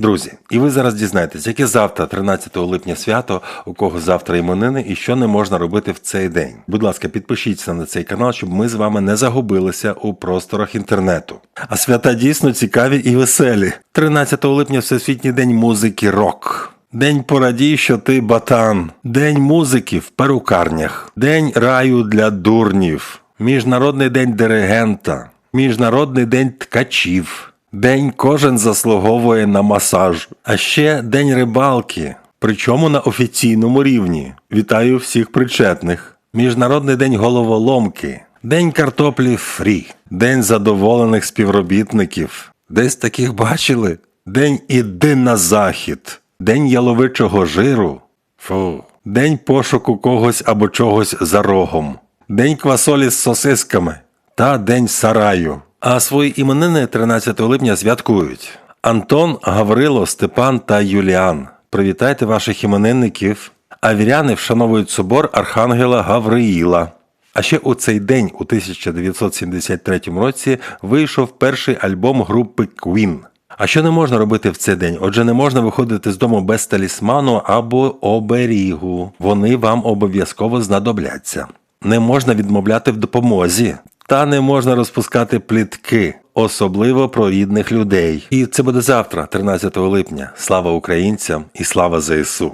Друзі, і ви зараз дізнаєтесь, яке завтра, 13 липня свято, у кого завтра іменини і що не можна робити в цей день. Будь ласка, підпишіться на цей канал, щоб ми з вами не загубилися у просторах інтернету. А свята дійсно цікаві і веселі. 13 липня Всесвітній день музики рок. День порадій, що ти батан, День музики в перукарнях, День раю для дурнів, Міжнародний день диригента, Міжнародний день ткачів, День кожен заслуговує на масаж, а ще День рибалки, причому на офіційному рівні. Вітаю всіх причетних. Міжнародний день головоломки, День картоплі фрі, День задоволених співробітників. Десь таких бачили? День іди на захід, День яловичого жиру. Фу. День пошуку когось або чогось за рогом. День квасолі з сосисками та День сараю. А свої іменини 13 липня святкують Антон, Гаврило, Степан та Юліан. Привітайте ваших іменинників. А віряни вшановують собор Архангела Гавриїла. А ще у цей день, у 1973 році, вийшов перший альбом групи Queen. А що не можна робити в цей день? Отже, не можна виходити з дому без талісману або оберігу. Вони вам обов'язково знадобляться. Не можна відмовляти в допомозі. Та не можна розпускати плітки, особливо про рідних людей. І це буде завтра, 13 липня. Слава українцям і слава ЗСУ!